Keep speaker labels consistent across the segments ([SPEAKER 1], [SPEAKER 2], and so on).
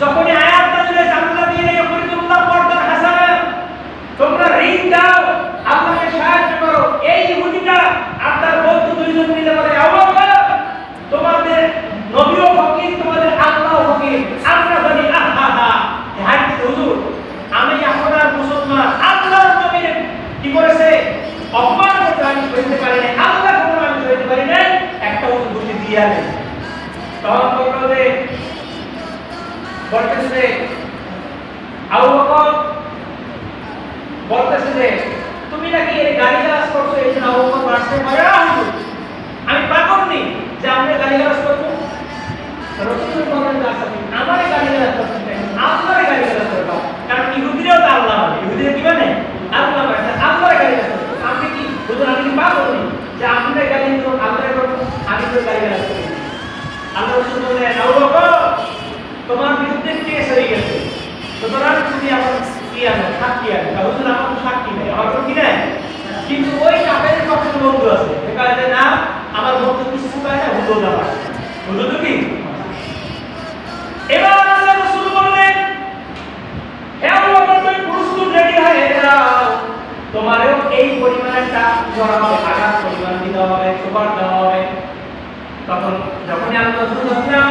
[SPEAKER 1] যখনই আয়াত নাযিল হয়েছে আল্লাহ দিয়ে ইউরিদুল্লাহ কর্দান হাসানা, তোমরা ঋণ দাও, আল্লাহকে সাহায্য করো। এই ইহুদিটা আর তার বন্ধু দুইজন মিলে বলে বকর, তোমাদের নবীও ফকির, তোমাদের আল্লাহও ফকির। আমরা বলি আহা হা হাইতে হুজুর, আমি আর মুসলমান। আল্লাহর নবীর কি করেছে? অপমান করতে আমি সইতে পারি না আল্লাহ কোনো আমি সইতে পারি না একটা হুজুর বুঝি দিয়ে তখন বলল বলতেছে, আবু বকর, বলতেছে যে, তুমি নাকি এই গাড়ি গালাজ করছ, এই জন্য আবু বকর না, হুজুর, আমি পাগল নেই যে আমরা গাড়ি গালাজ করব রসুল বলেন তুমি আমারে গাড়ি গালাজ করছ কেন? আল্লাহরে গাড়ি গালাজ করব? কারণ ইহুদিরাও তো আল্লাহ ইহুদিরা কি মানে আল্লাহ মানে আল্লাহরে গাড়ি গালাজ করব। আপনি কি, হুজুর, আমি কি পাগল নেই যে আপনার গাড়ি তো আল্লাহরে করব? আমি তো গাড়ি গালাজ করি আল্লাহ রসুল বললেন আবু বকর তোমার তো তো তোমারও এই পরিমাণের টাকা করা হবে আঘাত পরিমাণ দিতে হবে সুপার দেওয়া হবে তখন যখনই আমি রসুল ধরলাম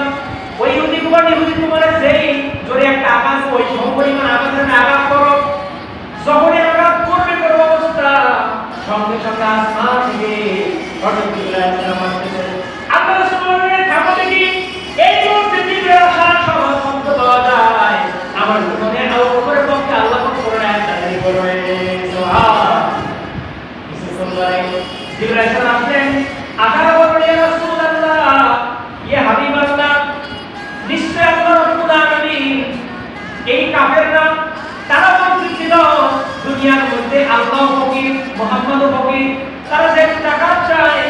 [SPEAKER 1] ওই ইহুদি কুমার ইহুদি কুমারের যেই জোরে একটা আঘাত ওই সমপরিমাণ আঘাতের আঘাত করো। যখনই আঘাত করবে করব অবস্থা, সঙ্গে সঙ্গে আসমান থেকে আল্লাহ রাসূল বললেন দেখি, এই মুহূর্তে জিবরিল আসার সময় মন্ত্র পাওয়া যায়? আমার জীবনে আবু বকরের পক্ষে আল্লাহ করে নেয় তাড়াতাড়ি করবে সুবহান। জিবরাইল আলাইহিস আসলেন কাফেররা তারা বলছিল দুনিয়ার মধ্যে আল্লাহ ফকির মুহাম্মদ ফকির, তারা যে টাকা চায়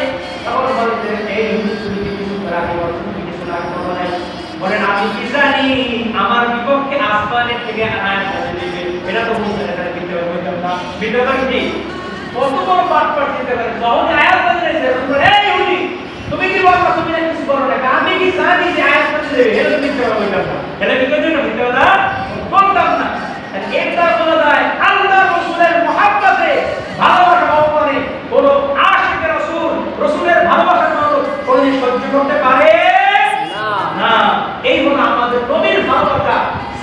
[SPEAKER 1] তখন বলতে এই বলো বলো না বলেন, আমি কি জানি, আমার বিপক্ষে আসমানের থেকে দিবে এটা তো বুঝতে এটা বিদ্যা বলতাম না। বিদ্যা কি? কত বড় পাঠ পাঠ দিতে পারে? যখন আয়াত বলতে বলে এই ইহুদি তুমি কি বলছো, তুমি না কিছু করো না আমি কি জানি যে আয়াত বলতে দেবে এটা তুমি কি বলতাম না। এটা কি করে volta para trás.